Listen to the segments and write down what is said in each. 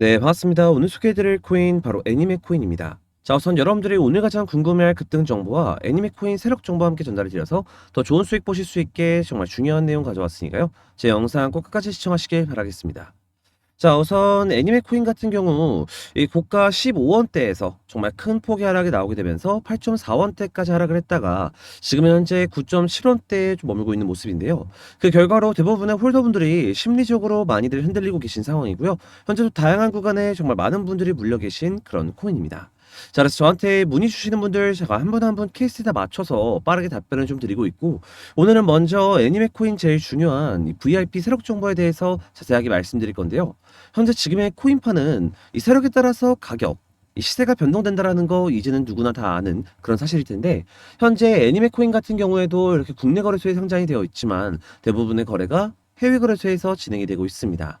네, 반갑습니다. 오늘 소개해드릴 코인 바로 애니메 코인입니다. 자, 우선 여러분들이 오늘 가장 궁금해할 급등 정보와 애니메 코인 세력 정보와 함께 전달해 드려서 더 좋은 수익 보실 수 있게 정말 중요한 내용 가져왔으니까요. 제 영상 꼭 끝까지 시청하시길 바라겠습니다. 자, 우선 애니메 코인 같은 경우 이 고가 15원대에서 정말 큰 폭의 하락이 나오게 되면서 8.4원대까지 하락을 했다가 지금 현재 9.7원대에 좀 머물고 있는 모습인데요. 그 결과로 대부분의 홀더분들이 심리적으로 많이들 흔들리고 계신 상황이고요. 현재도 다양한 구간에 정말 많은 분들이 물려 계신 그런 코인입니다. 자, 그래서 저한테 문의 주시는 분들 제가 한 분 한 분 케이스에다 맞춰서 빠르게 답변을 좀 드리고 있고 오늘은 먼저 애니메 코인 제일 중요한 이 VIP 세력 정보에 대해서 자세하게 말씀드릴 건데요. 현재 지금의 코인파는 이 세력에 따라서 가격 이 시세가 변동된다라는 거 이제는 누구나 다 아는 그런 사실일 텐데 현재 애니메 코인 같은 경우에도 이렇게 국내 거래소에 상장이 되어 있지만 대부분의 거래가 해외 거래소에서 진행이 되고 있습니다.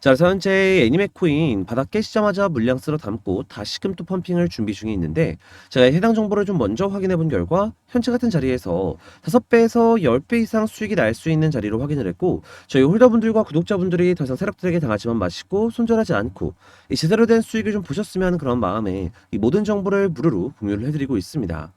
자, 그래서 현재 애니메 코인 바닥 깨시자마자 물량 쓸어 담고 다시금 또 펌핑을 준비 중에 있는데 제가 해당 정보를 좀 먼저 확인해 본 결과 현재 같은 자리에서 5배에서 10배 이상 수익이 날 수 있는 자리로 확인을 했고 저희 홀더분들과 구독자분들이 더 이상 세력들에게 당하지만 마시고 손절하지 않고 이 제대로 된 수익을 좀 보셨으면 하는 그런 마음에 이 모든 정보를 무료로 공유를 해드리고 있습니다.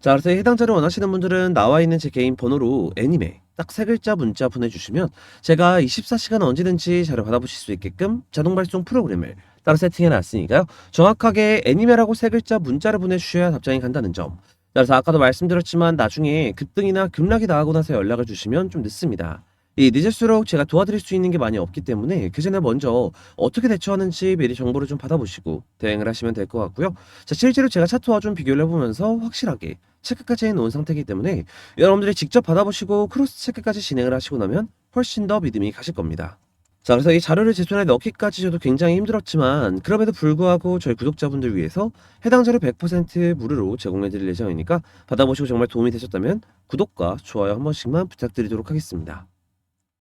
자, 그래서 해당 자료 원하시는 분들은 나와 있는 제 개인 번호로 애니메 딱 세 글자 문자 보내주시면 제가 24시간 언제든지 자료 받아보실 수 있게끔 자동 발송 프로그램을 따로 세팅해 놨으니까요. 정확하게 애니메라고 세 글자 문자를 보내주셔야 답장이 간다는 점. 자, 그래서 아까도 말씀드렸지만 나중에 급등이나 급락이 나가고 나서 연락을 주시면 좀 늦습니다. 이 늦을수록 제가 도와드릴 수 있는 게 많이 없기 때문에 그 전에 먼저 어떻게 대처하는지 미리 정보를 좀 받아보시고 대응을 하시면 될 것 같고요. 자, 실제로 제가 차트와 좀 비교를 해보면서 확실하게 체크까지 해놓은 상태이기 때문에 여러분들이 직접 받아보시고 크로스 체크까지 진행을 하시고 나면 훨씬 더 믿음이 가실 겁니다. 자, 그래서 이 자료를 제 손에 넣기까지 저도 굉장히 힘들었지만 그럼에도 불구하고 저희 구독자분들 위해서 해당 자료 100% 무료로 제공해 드릴 예정이니까 받아보시고 정말 도움이 되셨다면 구독과 좋아요 한 번씩만 부탁드리도록 하겠습니다.